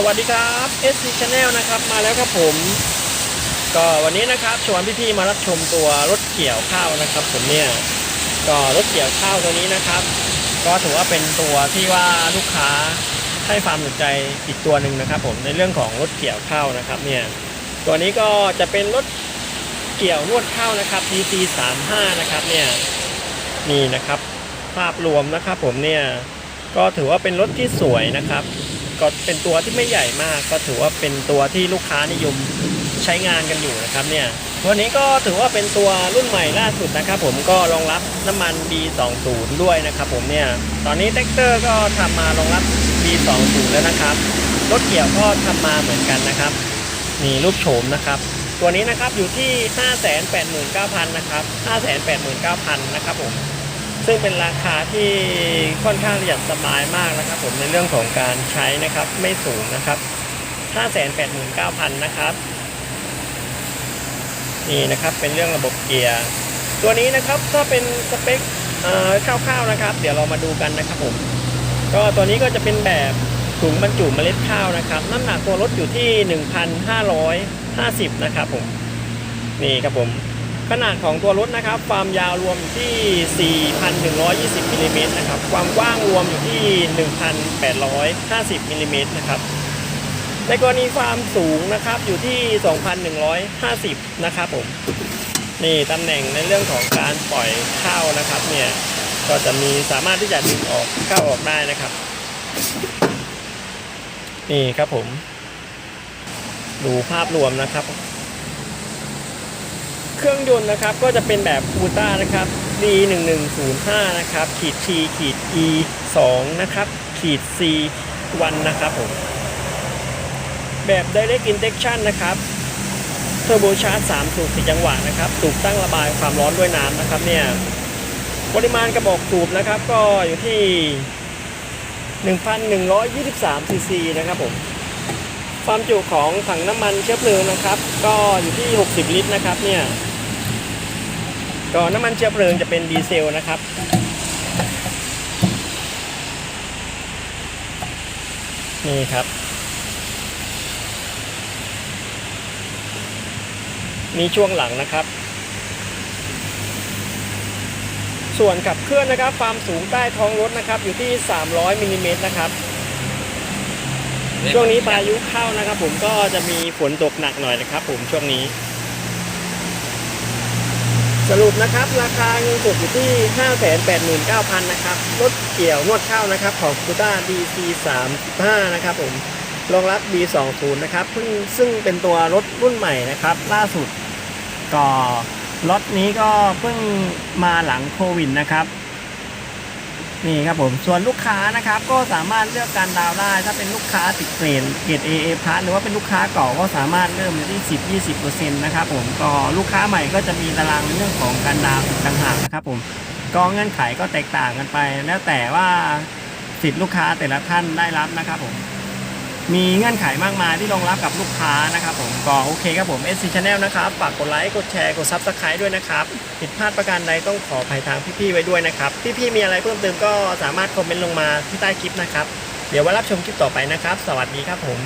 สวัสดีครับ SC Channel นะครับมาแล้วครับผม ก็วันนี้นะครับชวนพี่ๆมารับชมตัวรถเกี่ยวข้าวนะครับ ผมเนี่ยก็รถเกี่ยวข้าวตัวนี้นะครับ ก็ถือว่าเป็นตัวที่ว่าลูกค้าให้ความสนใจอีกตัวหนึ่งนะครับ ผมในเรื่องของรถเกี่ยวข้าวนะครับเนี่ยตัวนี้ก็จะเป็นรถเกี่ยวนวดข้าวนะครับ DC 35นะครับเนี่ยนี่นะครับ ภาพรวมนะครับ ผมเนี่ยก็ถือว่าเป็นรถที่สวยนะครับ ก็เป็นตัวที่ไม่ใหญ่มาก ก็ถือว่าเป็นตัวที่ลูกค้านิยมใช้งานกันอยู่นะครับเนี่ยตัวนี้ก็ถือว่าเป็นตัวรุ่นใหม่ล่าสุดนะครับผมก็รองรับน้ำมัน B20 ด้วยนะครับผมเนี่ยตอนนี้แท็กเตอร์ก็ทำมารองรับ B20 แล้วนะครับรถเกี่ยวก็ทำมาเหมือนกันนะครับนี่รูปโฉมนะครับตัวนี้นะครับอยู่ที่ 589,000 นะครับ 589,000 นะครับผม ซึ่งเป็นราคาที่ค่อนข้างประหยัดสบายมากนะครับ ผมในเรื่องของการใช้นะครับไม่สูงนะครับ589,000นะครับนี่นะครับเป็นเรื่องระบบเกียร์ตัวนี้นะครับก็เป็นสเปคคร่าวๆนะครับ เดี๋ยวเรามาดูกันนะครับผมก็ตัวนี้ก็จะเป็นแบบถุงบรรจุเมล็ดข้าวนะครับ น้ำหนักตัวรถอยู่ที่ 1,550 นะครับผมนี่ครับผม ขนาดของตัวรถนะครับความยาวรวมที่ 4,120มิลลิเมตรนะครับความกว้างรวมอยู่ที่ 1,850มิลลิเมตรนะครับในกรณีความสูงนะครับอยู่ที่ 2,150 นะครับผมนี่ตำแหน่งในเรื่องของการปล่อยเข้านะครับเนี่ยก็จะมีสามารถที่จะดึงออกเข้าออกได้นะครับ นี่ครับผม ดูภาพรวมนะครับ เครื่องยนต์นะครับก็จะเป็นแบบคูต้านะครับ D1105 นะครับขีด T ขีด E 2นะครับขีด C 1นะครับผมแบบ Direct Injection นะครับ Turbo Charge 3สูบ4จังหวะนะครับสูบตั้งระบายความร้อนด้วยน้ำนะครับเนี่ยปริมาณกระบอกสูบนะครับก็อยู่ที่ 1,123ซีซีนะครับผม ความจุของถังน้ำมันเชื้อเพลิงนะครับ ก็อยู่ที่ 60 ลิตรนะครับเนี่ยก็น้ำมันเชื้อเพลิงจะเป็นดีเซลนะครับนี่ครับ มีช่วงหลังนะครับ ส่วนขับเคลื่อนนะครับ ความสูงใต้ท้องรถนะครับ อยู่ที่ 300มิลลิเมตรนะครับ ช่วงนี้พายุเข้านะครับ ผมก็จะมีฝนตกหนักหน่อยนะครับ ผมช่วงนี้ สรุปนะครับ ราคาเงินสดอยู่ที่ 589,000นะครับรถเกี่ยวนวดข้าวนะครับ ของ k u d a DC 35นะครับ ผมรองรับ B20 นะครับเพิ่งซึ่งเป็นตัวรถรุ่นใหม่นะครับ ล่าสุดก็รถนี้ก็เพิ่งมาหลังโควิดนะครับ นี่ครับผมส่วนลูกค้านะครับก็สามารถเลือกการดาวได้ถ้าเป็นลูกค้าติดเกรดเกรด AA พาร์หรือว่าเป็นลูกค้าเก่าก็สามารถเริ่มอยู่ที่ 10-20%นะครับผมก็ลูกค้าใหม่ก็จะมีตารางเรื่องของการดาวน์อีกต่างหากนะครับผมก็เงื่อนไขก็แตกต่างกันไป แล้วแต่ว่าสิทธิ์ลูกค้าแต่ละท่านได้รับนะครับผม มีเงื่อนไขมากมายที่รองรับกับลูกค้านะครับผมก็โอเคครับผม SC Channel นะครับฝากกดไลค์กดแชร์กด Subscribe ด้วยนะครับผิดพลาดประการใดต้องขออภัยทางพี่ๆไว้ด้วยนะครับ พี่ๆมีอะไรเพิ่มเติมก็สามารถคอมเมนต์ลงมาที่ใต้คลิปนะครับ เดี๋ยวไว้รับชมคลิปต่อไปนะครับ สวัสดีครับผม